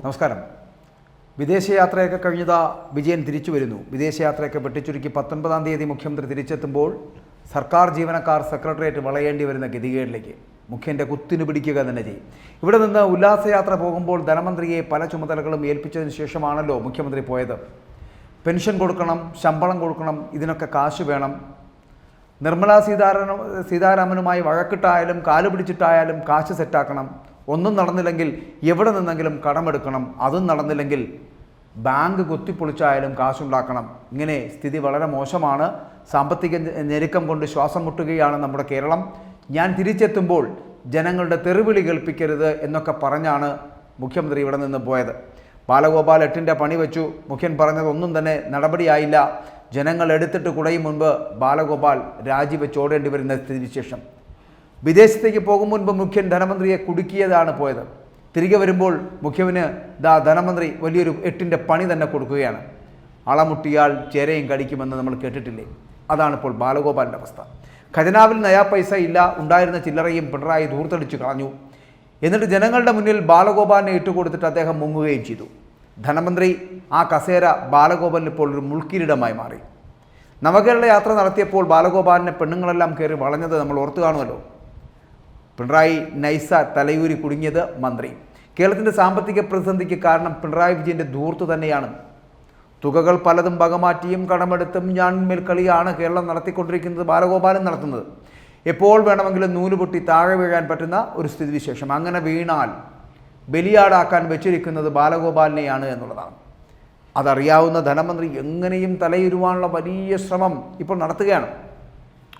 നമസ്കാരം. വിദേശയാത്രയൊക്കെ കഴിഞ്ഞതാ വിജയൻ തിരിച്ചു വരുന്നു. വിദേശയാത്രയൊക്കെ വെട്ടിച്ചുരുക്കി പത്തൊൻപതാം തീയതി മുഖ്യമന്ത്രി തിരിച്ചെത്തുമ്പോൾ സർക്കാർ ജീവനക്കാർ സെക്രട്ടേറിയറ്റ് വളയേണ്ടി വരുന്ന ഗതികേടിലേക്ക്. മുഖ്യന്റെ കുത്തിനു പിടിക്കുക തന്നെ ചെയ്യും. ഇവിടെ നിന്ന് ഉല്ലാസയാത്ര പോകുമ്പോൾ ധനമന്ത്രിയെ പല ചുമതലകളും ഏൽപ്പിച്ചതിന് ശേഷമാണല്ലോ മുഖ്യമന്ത്രി പോയത്. പെൻഷൻ കൊടുക്കണം ശമ്പളം കൊടുക്കണം ഇതിനൊക്കെ കാശ് വേണം. നിർമ്മലാ സീതാരാമ സീതാരാമനുമായി വഴക്കിട്ടായാലും കാൽ പിടിച്ചിട്ടായാലും കാശ് സെറ്റാക്കണം. ഒന്നും നടന്നില്ലെങ്കിൽ എവിടെ നിന്നെങ്കിലും കടമെടുക്കണം അതും നടന്നില്ലെങ്കിൽ ബാങ്ക് കുത്തിപ്പൊളിച്ചായാലും കാശുണ്ടാക്കണം. ഇങ്ങനെ സ്ഥിതി വളരെ മോശമാണ്. സാമ്പത്തിക ഞെരുക്കം കൊണ്ട് ശ്വാസം മുട്ടുകയാണ് നമ്മുടെ കേരളം. ഞാൻ തിരിച്ചെത്തുമ്പോൾ ജനങ്ങളുടെ തെറിവിളി കേൾപ്പിക്കരുത് എന്നൊക്കെ പറഞ്ഞാണ് മുഖ്യമന്ത്രി ഇവിടെ നിന്ന് പോയത്. ബാലഗോപാൽ എട്ടിന്റെ പണി വെച്ചു. മുഖ്യൻ പറഞ്ഞതൊന്നും തന്നെ നടപടിയായില്ല. ജനങ്ങൾ എടുത്തിട്ട് കുടയും മുൻപ് ബാലഗോപാൽ രാജിവെച്ചോടേണ്ടി വരുന്ന സ്ഥിതിവിശേഷം. വിദേശത്തേക്ക് പോകും മുൻപ് മുഖ്യൻ ധനമന്ത്രിയെ കുടുക്കിയതാണ് പോയത്. തിരികെ വരുമ്പോൾ മുഖ്യവിന് ദാ ധനമന്ത്രി വലിയൊരു എട്ടിന്റെ പണി തന്നെ കൊടുക്കുകയാണ്. അളമുട്ടിയാൽ ചേരയും കടിക്കുമെന്ന് നമ്മൾ കേട്ടിട്ടില്ലേ? അതാണ് ഇപ്പോൾ ബാലഗോപാലിന്റെ അവസ്ഥ. ഖജനാവിൽ നയാ പൈസ ഇല്ല ഉണ്ടായിരുന്ന ചില്ലറയും പിണറായി ധൂർത്തടിച്ചു കളഞ്ഞു. എന്നിട്ട് ജനങ്ങളുടെ മുന്നിൽ ബാലഗോപാലിനെ ഇട്ടുകൊടുത്തിട്ട് അദ്ദേഹം മുങ്ങുകയും ചെയ്തു. ധനമന്ത്രി ആ കസേര ബാലഗോപാലിന് ഇപ്പോൾ ഒരു മുൾക്കിരീടമായി മാറി. നവകേരള യാത്ര നടത്തിയപ്പോൾ ബാലഗോപാലിനെ പെണ്ണുങ്ങളെല്ലാം കയറി വളഞ്ഞത് നമ്മൾ ഓർത്തു കാണുമല്ലോ. പിണറായി നൈസ തലയൂരി കുടുങ്ങിയത് മന്ത്രി. കേരളത്തിന്റെ സാമ്പത്തിക പ്രതിസന്ധിക്ക് കാരണം പിണറായി വിജയന്റെ ദൂർത്ത് തന്നെയാണ്. തുകകൾ പലതും വകമാറ്റിയും കടമെടുത്തും ഞാൻ മേൽക്കളിയാണ് കേരളം നടത്തിക്കൊണ്ടിരിക്കുന്നത് ബാലഗോപാലൻ നടത്തുന്നത്. എപ്പോൾ വേണമെങ്കിലും നൂൽ പൊട്ടി താഴെ വീഴാൻ പറ്റുന്ന ഒരു സ്ഥിതിവിശേഷം. അങ്ങനെ വീണാൽ ബലിയാടാക്കാൻ വെച്ചിരിക്കുന്നത് ബാലഗോപാലിനെയാണ് എന്നുള്ളതാണ്. അതറിയാവുന്ന ധനമന്ത്രി എങ്ങനെയും തലയിരുവാനുള്ള വലിയ ശ്രമം ഇപ്പോൾ നടത്തുകയാണ്.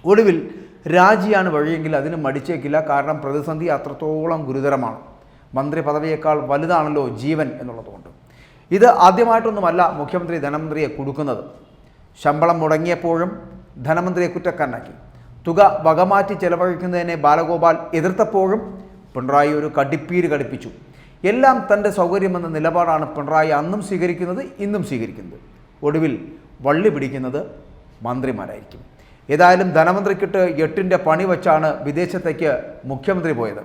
ഒടുവിൽ രാജിയാണ് വഴിയെങ്കിൽ അതിന് മടിച്ചേക്കില്ല. കാരണം പ്രതിസന്ധി അത്രത്തോളം ഗുരുതരമാണ്. മന്ത്രി പദവിയേക്കാൾ വലുതാണല്ലോ ജീവൻ എന്നുള്ളതുകൊണ്ട്. ഇത് ആദ്യമായിട്ടൊന്നുമല്ല മുഖ്യമന്ത്രി ധനമന്ത്രിയെ കൊടുക്കുന്നത്. ശമ്പളം മുടങ്ങിയപ്പോഴും ധനമന്ത്രിയെ കുറ്റക്കാരനാക്കി. തുക വകമാറ്റി ചെലവഴിക്കുന്നതിനെ ബാലഗോപാൽ എതിർത്തപ്പോഴും പിണറായി ഒരു കടിപ്പീര് കടിപ്പിച്ചു. എല്ലാം തന്റെ സൗകര്യമെന്ന നിലപാടാണ് പിണറായി അന്നും സ്വീകരിക്കുന്നത് ഇന്നും സ്വീകരിക്കുന്നത്. ഒടുവിൽ വള്ളി പിടിക്കുന്നത് മന്ത്രിമാരായിരിക്കും. ഏതായാലും ധനമന്ത്രിക്കിട്ട് എട്ടിന്റെ പണി വച്ചാണ് വിദേശത്തേക്ക് മുഖ്യമന്ത്രി പോയത്.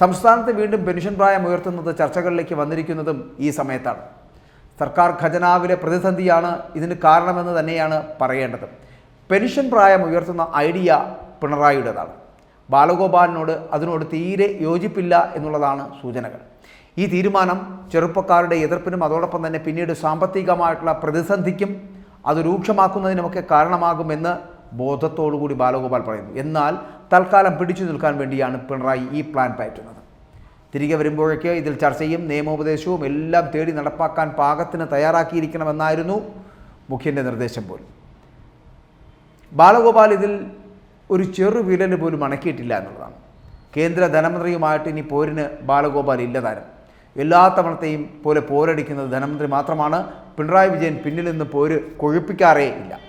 സംസ്ഥാനത്ത് വീണ്ടും പെൻഷൻ പ്രായം ഉയർത്തുന്നത് ചർച്ചകളിലേക്ക് വന്നിരിക്കുന്നതും ഈ സമയത്താണ്. സർക്കാർ ഖജനാവിലെ പ്രതിസന്ധിയാണ് ഇതിന് കാരണമെന്ന് തന്നെയാണ് പറയേണ്ടത്. പെൻഷൻ പ്രായം ഉയർത്തുന്ന ഐഡിയ പിണറായിയുടേതാണ്. ബാലഗോപാലിനോട് അതിനോട് തീരെ യോജിപ്പില്ല എന്നുള്ളതാണ് സൂചനകൾ. ഈ തീരുമാനം ചെറുപ്പക്കാരുടെ എതിർപ്പിനും അതോടൊപ്പം തന്നെ പിന്നീട് സാമ്പത്തികമായിട്ടുള്ള പ്രതിസന്ധിക്കും അത് രൂക്ഷമാക്കുന്നതിനുമൊക്കെ കാരണമാകുമെന്ന് ബോധത്തോടുകൂടി ബാലഗോപാൽ പറയുന്നു. എന്നാൽ തൽക്കാലം പിടിച്ചു നിൽക്കാൻ വേണ്ടിയാണ് പിണറായി ഈ പ്ലാൻ പയറ്റുന്നത്. തിരികെ വരുമ്പോഴേക്ക് ഇതിൽ ചർച്ചയും നിയമോപദേശവും എല്ലാം തേടി നടപ്പാക്കാൻ പാകത്തിന് തയ്യാറാക്കിയിരിക്കണമെന്നായിരുന്നു മുഖ്യന്റെ നിർദ്ദേശം പോലും. ബാലഗോപാൽ ഇതിൽ ഒരു ചെറു വിരൽ പോലും അണക്കിയിട്ടില്ല എന്നുള്ളതാണ്. കേന്ദ്ര ധനമന്ത്രിയുമായിട്ട് ഇനി പോരിന് ബാലഗോപാൽ ഇല്ല താരം. എല്ലാ തവണത്തെയും പോലെ പോരടിക്കുന്നത് ധനമന്ത്രി മാത്രമാണ്. പിണറായി വിജയൻ പിന്നിൽ നിന്ന് പോര് കൊഴുപ്പിക്കാറേ ഇല്ല.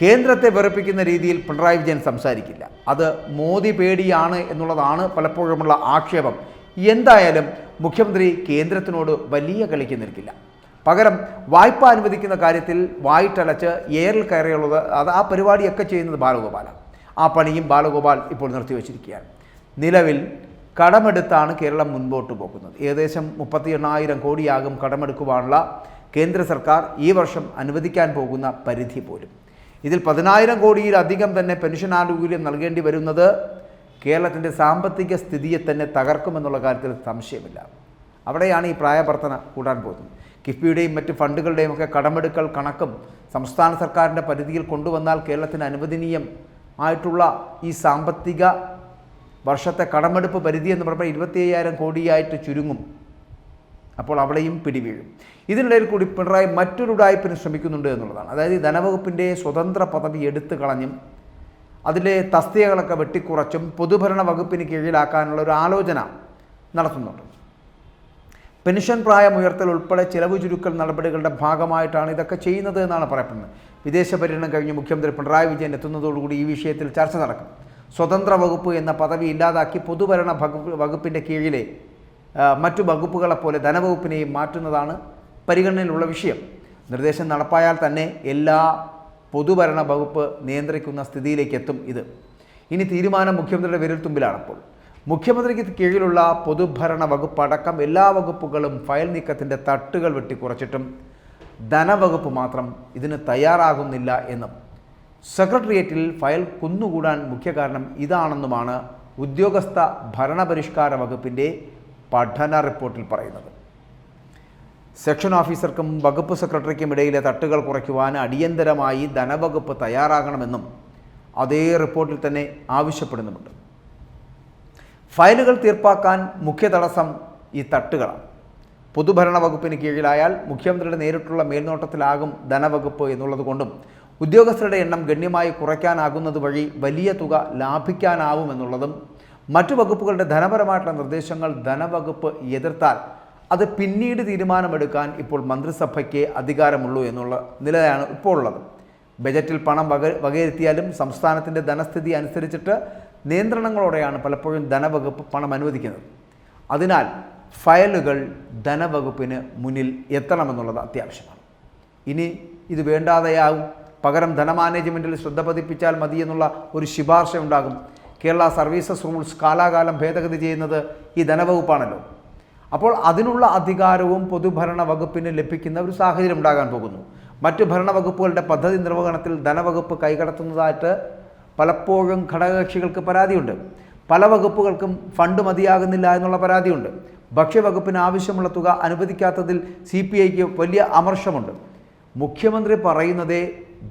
കേന്ദ്രത്തെ വെറുപ്പിക്കുന്ന രീതിയിൽ പിണറായി വിജയൻ സംസാരിക്കില്ല. അത് മോദി പേടിയാണ് എന്നുള്ളതാണ് പലപ്പോഴുമുള്ള ആക്ഷേപം. എന്തായാലും മുഖ്യമന്ത്രി കേന്ദ്രത്തിനോട് വലിയ കളിക്ക് നിൽക്കില്ല. പകരം വായ്പ അനുവദിക്കുന്ന കാര്യത്തിൽ വായിട്ടലച്ച് എയറിൽ കയറിയുള്ളത് അത് ആ പരിപാടിയൊക്കെ ചെയ്യുന്നത് ബാലഗോപാലാണ്. ആ പണിയും ബാലഗോപാൽ ഇപ്പോൾ നിർത്തിവെച്ചിരിക്കുകയാണ്. നിലവിൽ കടമെടുത്താണ് കേരളം മുൻപോട്ട് പോകുന്നത്. ഏകദേശം മുപ്പത്തി എണ്ണായിരം കോടിയാകും കടമെടുക്കുവാനുള്ള കേന്ദ്ര സർക്കാർ ഈ വർഷം അനുവദിക്കാൻ പോകുന്ന പരിധി പോലും. ഇതിൽ പതിനായിരം കോടിയിലധികം തന്നെ പെൻഷൻ ആനുകൂല്യം നൽകേണ്ടി വരുന്നത് കേരളത്തിന്റെ സാമ്പത്തിക സ്ഥിതിയെ തന്നെ തകർക്കുമെന്നുള്ള കാര്യത്തിൽ സംശയമില്ല. അവിടെയാണ് ഈ പ്രായവർത്തന കൂടാൻ പോകുന്നത്. കിഫ്ബിയുടെയും മറ്റ് ഫണ്ടുകളുടെയും ഒക്കെ കടമെടുക്കൽ കണക്കും സംസ്ഥാന സർക്കാരിന്റെ പരിധിയിൽ കൊണ്ടുവന്നാൽ കേരളത്തിന് അനുവദനീയം ആയിട്ടുള്ള ഈ സാമ്പത്തിക വർഷത്തെ കടമെടുപ്പ് പരിധി എന്ന് പറയുമ്പോൾ ഇരുപത്തി കോടിയായിട്ട് ചുരുങ്ങും. അപ്പോൾ അവിടെയും പിടിവീഴും. ഇതിനിടയിൽ കൂടി പിണറായി മറ്റൊരു ഉടായ്പിന് ശ്രമിക്കുന്നുണ്ട് എന്നുള്ളതാണ്. അതായത് ധനവകുപ്പിന്റെ സ്വതന്ത്ര പദവി എടുത്തു കളഞ്ഞും അതിലെ തസ്തികകളൊക്കെ വെട്ടിക്കുറച്ചും പൊതുഭരണ വകുപ്പിന് കീഴിലാക്കാനുള്ള ഒരു ആലോചന നടത്തുന്നുണ്ട്. പെൻഷൻ പ്രായം ഉയർത്തൽ ഉൾപ്പെടെ ചിലവ് ചുരുക്കൽ നടപടികളുടെ ഭാഗമായിട്ടാണ് ഇതൊക്കെ ചെയ്യുന്നത് എന്നാണ് പറയപ്പെടുന്നത്. വിദേശ പര്യടനം കഴിഞ്ഞ് മുഖ്യമന്ത്രി പിണറായി വിജയൻ എത്തുന്നതോടുകൂടി ഈ വിഷയത്തിൽ ചർച്ച നടക്കും. സ്വതന്ത്ര വകുപ്പ് എന്ന പദവി ഇല്ലാതാക്കി പൊതുഭരണ വകുപ്പ് വകുപ്പിന്റെ കീഴിലെ മറ്റു വകുപ്പുകളെപ്പോലെ ധനവകുപ്പിനെയും മാറ്റുന്നതാണ് പരിഗണനയിലുള്ള വിഷയം. നിർദ്ദേശം നടപ്പായാൽ തന്നെ എല്ലാ പൊതുഭരണ വകുപ്പ് നിയന്ത്രിക്കുന്ന സ്ഥിതിയിലേക്ക് എത്തും ഇത്. ഇനി തീരുമാനം മുഖ്യമന്ത്രിയുടെ വിരൽത്തുമ്പിലാണ് അപ്പോൾ. മുഖ്യമന്ത്രിക്ക് കീഴിലുള്ള പൊതുഭരണ വകുപ്പ് അടക്കം എല്ലാ വകുപ്പുകളും ഫയൽ നീക്കത്തിന്റെ തട്ടുകൾ വെട്ടിക്കുറച്ചിട്ടും ധനവകുപ്പ് മാത്രം ഇതിന് തയ്യാറാകുന്നില്ല എന്നും. സെക്രട്ടേറിയറ്റിൽ ഫയൽ കുന്നുകൂടാൻ മുഖ്യ കാരണം ഇതാണെന്നുമാണ് ഉദ്യോഗസ്ഥ ഭരണപരിഷ്കാര വകുപ്പിന്റെ പഠന റിപ്പോർട്ടിൽ പറയുന്നത്. സെക്ഷൻ ഓഫീസർക്കും വകുപ്പ് സെക്രട്ടറിക്കും ഇടയിലെ തട്ടുകൾ കുറയ്ക്കുവാൻ അടിയന്തരമായി ധനവകുപ്പ് തയ്യാറാകണമെന്നും അതേ റിപ്പോർട്ടിൽ തന്നെ ആവശ്യപ്പെടുന്നുമുണ്ട്. ഫയലുകൾ തീർപ്പാക്കാൻ മുഖ്യ തടസ്സം ഈ തട്ടുകളാണ്. പൊതുഭരണ വകുപ്പിന് കീഴിലായാൽ മുഖ്യമന്ത്രിയുടെ നേരിട്ടുള്ള മേൽനോട്ടത്തിലാകും ധനവകുപ്പ് എന്നുള്ളതുകൊണ്ടും ഉദ്യോഗസ്ഥരുടെ എണ്ണം ഗണ്യമായി കുറയ്ക്കാനാകുന്നത് വഴി വലിയ തുക ലാഭിക്കാനാവുമെന്നുള്ളതും മറ്റു വകുപ്പുകളുടെ ധനപരമായിട്ടുള്ള നിർദ്ദേശങ്ങൾ ധനവകുപ്പ് എതിർത്താൽ അത് പിന്നീട് തീരുമാനമെടുക്കാൻ ഇപ്പോൾ മന്ത്രിസഭയ്ക്ക് അധികാരമുള്ളൂ എന്നുള്ള നിലയാണ് ഇപ്പോൾ ഉള്ളത്. ബജറ്റിൽ പണം വക വകയിരുത്തിയാലും സംസ്ഥാനത്തിന്റെ ധനസ്ഥിതി അനുസരിച്ചിട്ട് നിയന്ത്രണങ്ങളോടെയാണ് പലപ്പോഴും ധനവകുപ്പ് പണം അനുവദിക്കുന്നത്. അതിനാൽ ഫയലുകൾ ധനവകുപ്പിന് മുന്നിൽ എത്തണമെന്നുള്ളത് അത്യാവശ്യമാണ്. ഇനി ഇത് വേണ്ടാതെയാവും പകരം ധനമാനേജ്മെന്റിൽ ശ്രദ്ധ പതിപ്പിച്ചാൽ മതി എന്നുള്ള ഒരു ശുപാർശ ഉണ്ടാകും കേരള സർവീസസ് റൂൾസ് കാലാകാലം ഭേദഗതി ചെയ്യുന്നത് ഈ ധനവകുപ്പാണല്ലോ. അപ്പോൾ അതിനുള്ള അധികാരവും പൊതുഭരണ വകുപ്പിന് ലഭിക്കുന്ന ഒരു സാഹചര്യം ഉണ്ടാകാൻ പോകുന്നു. മറ്റു ഭരണവകുപ്പുകളുടെ പദ്ധതി നിർവഹണത്തിൽ ധനവകുപ്പ് കൈകടത്തുന്നതായിട്ട് പലപ്പോഴും ഘടകകക്ഷികൾക്ക് പരാതിയുണ്ട്. പല വകുപ്പുകൾക്കും ഫണ്ട് മതിയാകുന്നില്ല എന്നുള്ള പരാതിയുണ്ട്. ഭക്ഷ്യവകുപ്പിന് ആവശ്യമുള്ള തുക അനുവദിക്കാത്തതിൽ സി പി ഐക്ക് വലിയ അമർഷമുണ്ട്. മുഖ്യമന്ത്രി പറയുന്നതേ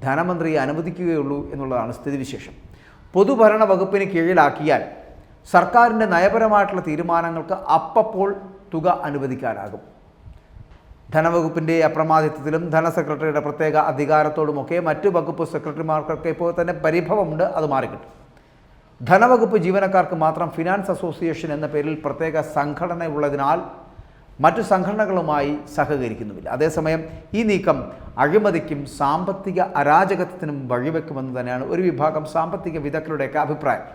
ധനമന്ത്രി അനുവദിക്കുകയുള്ളൂ എന്നുള്ളതാണ് സ്ഥിതിവിശേഷം. പൊതുഭരണ വകുപ്പിന് കീഴിലാക്കിയാൽ സർക്കാരിന്റെ നയപരമായിട്ടുള്ള തീരുമാനങ്ങൾക്ക് അപ്പപ്പോൾ തുക അനുവദിക്കാനാകും. ധനവകുപ്പിന്റെ അപ്രമാദിത്വത്തിലും ധനസെക്രട്ടറിയുടെ പ്രത്യേക അധികാരത്തോടുമൊക്കെ മറ്റു വകുപ്പ് സെക്രട്ടറിമാർക്കൊക്കെ ഇപ്പോൾ തന്നെ പരിഭവമുണ്ട് അത് മാറിക്കിട്ടും. ധനവകുപ്പ് ജീവനക്കാർക്ക് മാത്രം ഫിനാൻസ് അസോസിയേഷൻ എന്ന പേരിൽ പ്രത്യേക സംഘടന ഉള്ളതിനാൽ മറ്റു സംഘടനകളുമായി സഹകരിക്കുന്നുമില്ല. അതേസമയം ഈ നീക്കം അഴിമതിക്കും സാമ്പത്തിക അരാജകത്വത്തിനും വഴിവെക്കുമെന്ന് തന്നെയാണ് ഒരു വിഭാഗം സാമ്പത്തിക വിദഗ്ധരുടെയൊക്കെ അഭിപ്രായം.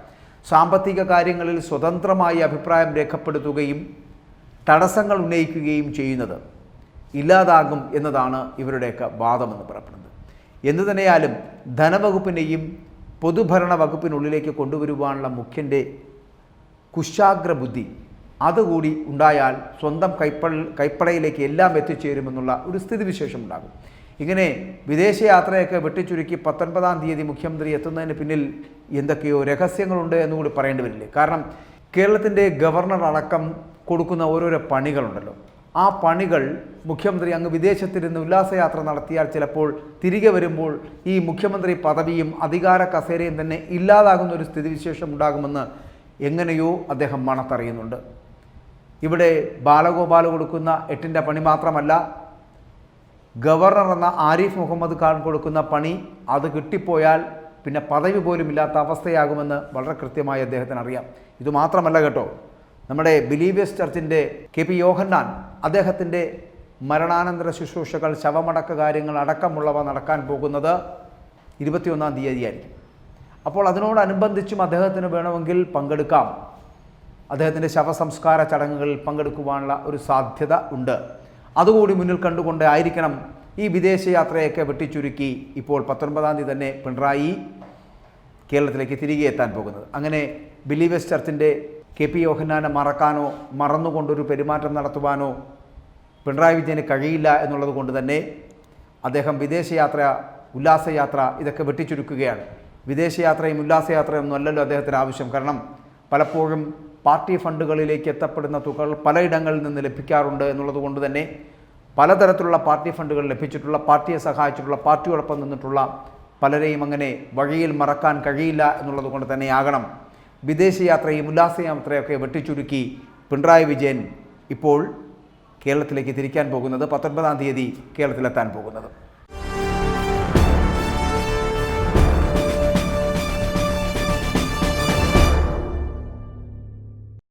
സാമ്പത്തിക കാര്യങ്ങളിൽ സ്വതന്ത്രമായി അഭിപ്രായം രേഖപ്പെടുത്തുകയും തടസ്സങ്ങൾ ഉന്നയിക്കുകയും ചെയ്യുന്നത് ഇല്ലാതാകും എന്നതാണ് ഇവരുടെയൊക്കെ വാദമെന്ന് പറയപ്പെടുന്നത് എന്തു തന്നെയാലും ധനവകുപ്പിനെയും പൊതുഭരണ വകുപ്പിനുള്ളിലേക്ക് കൊണ്ടുവരുവാനുള്ള മുഖ്യന്റെ കുശാഗ്ര ബുദ്ധി അതുകൂടി ഉണ്ടായാൽ സ്വന്തം കൈപ്പ കൈപ്പടയിലേക്ക് എല്ലാം എത്തിച്ചേരുമെന്നുള്ള ഒരു സ്ഥിതിവിശേഷം ഉണ്ടാകും. ഇങ്ങനെ വിദേശയാത്രയൊക്കെ വെട്ടിച്ചുരുക്കി പത്തൊൻപതാം തീയതി മുഖ്യമന്ത്രി എത്തുന്നതിന് പിന്നിൽ എന്തൊക്കെയോ രഹസ്യങ്ങളുണ്ട് എന്നുകൂടി പറയേണ്ടി വരില്ലേ? കാരണം കേരളത്തിന്റെ ഗവർണർ അടക്കം കൊടുക്കുന്ന ഓരോരോ പണികളുണ്ടല്ലോ. ആ പണികൾ മുഖ്യമന്ത്രി അങ്ങ് വിദേശത്തിരുന്ന് ഉല്ലാസയാത്ര നടത്തിയാൽ ചിലപ്പോൾ തിരികെ വരുമ്പോൾ ഈ മുഖ്യമന്ത്രി പദവിയും അധികാര കസേരയും തന്നെ ഇല്ലാതാകുന്ന ഒരു സ്ഥിതിവിശേഷം ഉണ്ടാകുമെന്ന് എങ്ങനെയോ അദ്ദേഹം മണത്തറിയുന്നുണ്ട്. ഇവിടെ ബാലഗോപാൽ കൊടുക്കുന്ന എട്ടിന്റെ പണി മാത്രമല്ല ഗവർണർ എന്ന ആരിഫ് മുഹമ്മദ് ഖാൻ കൊടുക്കുന്ന പണി അത് കിട്ടിപ്പോയാൽ പിന്നെ പദവി പോലും ഇല്ലാത്ത അവസ്ഥയാകുമെന്ന് വളരെ കൃത്യമായി അദ്ദേഹത്തിന് അറിയാം. ഇതുമാത്രമല്ല കേട്ടോ നമ്മുടെ ബിലീവിയസ് ചർച്ചിന്റെ കെ പി യോഹന്നാൻ അദ്ദേഹത്തിന്റെ മരണാനന്തര ശുശ്രൂഷകൾ ശവമടക്ക കാര്യങ്ങൾ അടക്കമുള്ളവ നടക്കാൻ പോകുന്നത് ഇരുപത്തിയൊന്നാം തീയതിയായിരിക്കും. അപ്പോൾ അതിനോടനുബന്ധിച്ചും അദ്ദേഹത്തിന് വേണമെങ്കിൽ പങ്കെടുക്കാം. അദ്ദേഹത്തിന്റെ ശവസംസ്കാര ചടങ്ങുകളിൽ പങ്കെടുക്കുവാനുള്ള ഒരു സാധ്യത ഉണ്ട്. അതുകൂടി മുന്നിൽ കണ്ടുകൊണ്ട് ആയിരിക്കണം ഈ വിദേശയാത്രയൊക്കെ വെട്ടിച്ചുരുക്കി ഇപ്പോൾ പത്തൊൻപതാം തീയതി തന്നെ പിണറായി കേരളത്തിലേക്ക് തിരികെ എത്താൻ പോകുന്നത്. അങ്ങനെ ബിലീവേഴ്സ് ചർച്ചിന്റെ കെ പി യോഹന്നാനെ മറക്കാനോ മറന്നുകൊണ്ടൊരു പെരുമാറ്റം നടത്തുവാനോ പിണറായി വിജയന് കഴിയില്ല എന്നുള്ളത് കൊണ്ട് തന്നെ അദ്ദേഹം വിദേശയാത്ര ഉല്ലാസയാത്ര ഇതൊക്കെ വെട്ടിച്ചുരുക്കുകയാണ്. വിദേശയാത്രയും ഉല്ലാസയാത്രയും അല്ലല്ലോ അദ്ദേഹത്തിന് ആവശ്യം. കാരണം പലപ്പോഴും പാർട്ടി ഫണ്ടുകളിലേക്ക് എത്തപ്പെടുന്ന തുകകൾ പലയിടങ്ങളിൽ നിന്ന് ലഭിക്കാറുണ്ട് എന്നുള്ളത് കൊണ്ട് തന്നെ പലതരത്തിലുള്ള പാർട്ടി ഫണ്ടുകൾ ലഭിച്ചിട്ടുള്ള പാർട്ടിയെ സഹായിച്ചിട്ടുള്ള പാർട്ടിയോടൊപ്പം നിന്നിട്ടുള്ള പലരെയും അങ്ങനെ വഴിയിൽ മറക്കാൻ കഴിയില്ല എന്നുള്ളത് കൊണ്ട് തന്നെയാകണം. വിദേശയാത്രയും ഉല്ലാസയാത്രയൊക്കെ വെട്ടിച്ചുരുക്കി പിണറായി വിജയൻ ഇപ്പോൾ കേരളത്തിലേക്ക് തിരിക്കാൻ പോകുന്നത് പത്തൊൻപതാം തീയതി കേരളത്തിലെത്താൻ പോകുന്നത്.